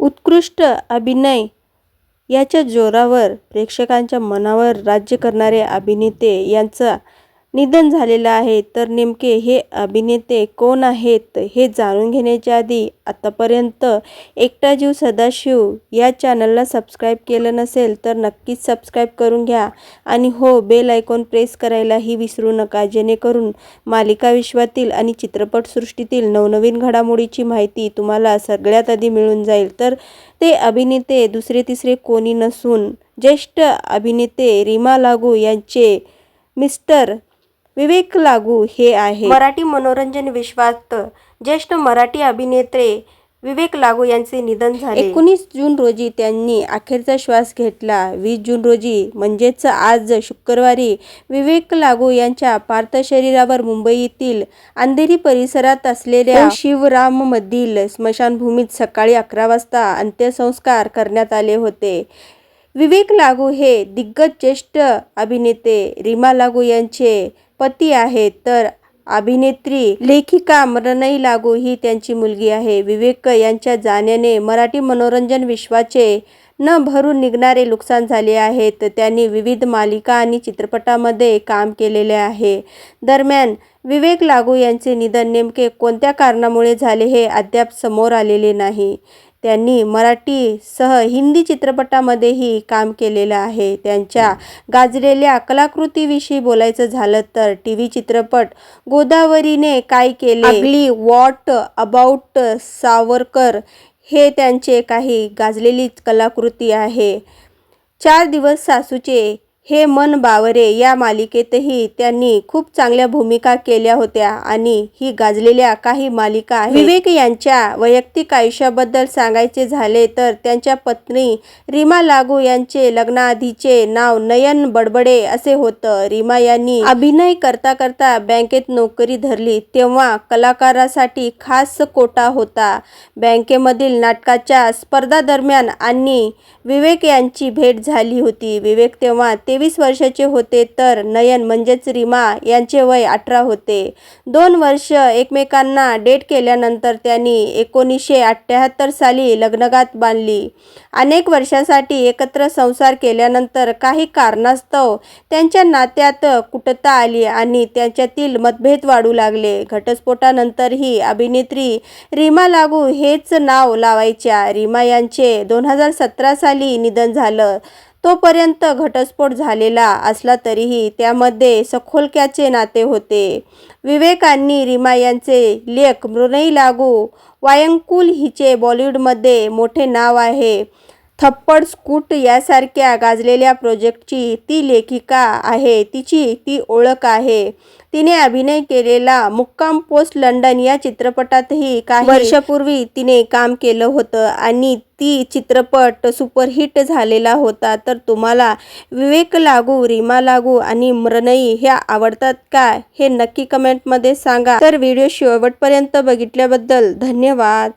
उत्कृष्ट अभिनय याच्या जोरावर प्रेक्षकांच्या मनावर राज्य करणारे अभिनेते यांचा निधन झालेलं आहे. तर नेमके हे अभिनेते कोण आहेत हे जाणून घेण्याच्या आधी आतापर्यंत एकटा जीव सदाशिव या चॅनलला सबस्क्राईब केलं नसेल तर नक्कीच सबस्क्राईब करून घ्या. आणि हो बेल आयकॉन प्रेस करायलाही विसरू नका. जेणेकरून मालिका विश्वातील आणि चित्रपटसृष्टीतील नवनवीन घडामोडीची माहिती तुम्हाला सगळ्यात आधी मिळून जाईल. तर ते अभिनेते दुसरे तिसरे कोणी नसून ज्येष्ठ अभिनेते रीमा लागू यांचे मिस्टर विवेक लागू हे आहे. मराठी मनोरंजन विश्वात ज्येष्ठ मराठी अभिनेते विवेक लागू यांचे निधन झाले. एकोणीस जून रोजी त्यांनी अखेरचा श्वास घेतला. वीस जून रोजी म्हणजेच आज शुक्रवारी विवेक लागू यांच्या पार्थ शरीरावर मुंबईतील अंधेरी परिसरात असलेल्या शिवराममधील स्मशानभूमीत सकाळी अकरा वाजता अंत्यसंस्कार करण्यात आले होते. विवेक लागू हे दिग्गज ज्येष्ठ अभिनेते रीमा लागू यांचे पती आहेत तर अभिनेत्री लेखिका मरणई लागू ही त्यांची मुलगी आहे. विवेक यांच्या जाण्याने मराठी मनोरंजन विश्वाचे न भरून निघणारे नुकसान झाले आहेत त्यांनी विविध मालिका आणि चित्रपटामध्ये काम केलेले आहे. दरम्यान विवेक लागू यांचे निधन नेमके कोणत्या कारणामुळे झाले हे अद्याप समोर आलेले नाही. त्यांनी मराठीसह हिंदी चित्रपटामध्येही काम केलेलं आहे. त्यांच्या गाजलेल्या कलाकृतीविषयी बोलायचं झालं तर टी व्ही चित्रपट गोदावरीने काय केले? अगली वॉट अबाउट सावरकर हे त्यांचे काही गाजलेली कलाकृती आहे. चार दिवस सासूचे हे मन बावरे या मालिकेतही त्यांनी खूप चांगल्या भूमिका केल्या होत्या आणि ही गाजलेल्या काही मालिका विवेक यांच्या वैयक्तिक आयुष्याबद्दल सांगायचे झाले तर त्यांच्या पत्नी रीमा लागू यांचे लग्नाआधीचे नाव नयन बडबडे असे होतं. रीमा यांनी अभिनय करता करता बँकेत नोकरी धरली तेव्हा कलाकारासाठी खास कोटा होता. बँकेमधील नाटकाच्या स्पर्धादरम्यान आणि विवेक यांची भेट झाली होती. विवेक तेव्हा तेवीस वर्षाचे होते तर नयन म्हणजेच रीमा यांचे वय अठरा होते. दोन वर्ष एकमेकांना डेट केल्यानंतर त्यांनी एकोणीसशे अठ्ठ्याहत्तर साली लग्नगात बांधली. अनेक वर्षांसाठी एकत्र संसार केल्यानंतर काही कारणास्तव त्यांच्या नात्यात कुटता आली आणि त्यांच्यातील मतभेद वाढू लागले. घटस्फोटानंतरही अभिनेत्री रीमा लागू हेच नाव लावायच्या. रीमा यांचे दोन हजार सतरा साली निधन झालं. तोपर्यंत घटस्फोट झालेला असला तरीही त्यामध्ये सखोलक्याचे नाते होते. विवेकांनी रिमा रीमा यांचे लेख मृणई लागू वायंकुल हिचे बॉलिवूडमध्ये मोठे नाव आहे. थप्पड स्कूट यासारख्या गाजलेल्या प्रोजेक्टची ती लेखिका आहे. तिची ती ओळख आहे. तिने अभिनय केलेला मुक्काम पोस्ट लंडन या चित्रपटातही काही वर्षापूर्वी तिने काम केलं होतं आणि ती चित्रपट सुपरहिट झालेला होता. तर तुम्हाला विवेक लागू रीमा लागू आणि मृणयी ह्या आवडतात का हे नक्की कमेंटमध्ये सांगा. तर व्हिडिओ शेवटपर्यंत बघितल्याबद्दल धन्यवाद.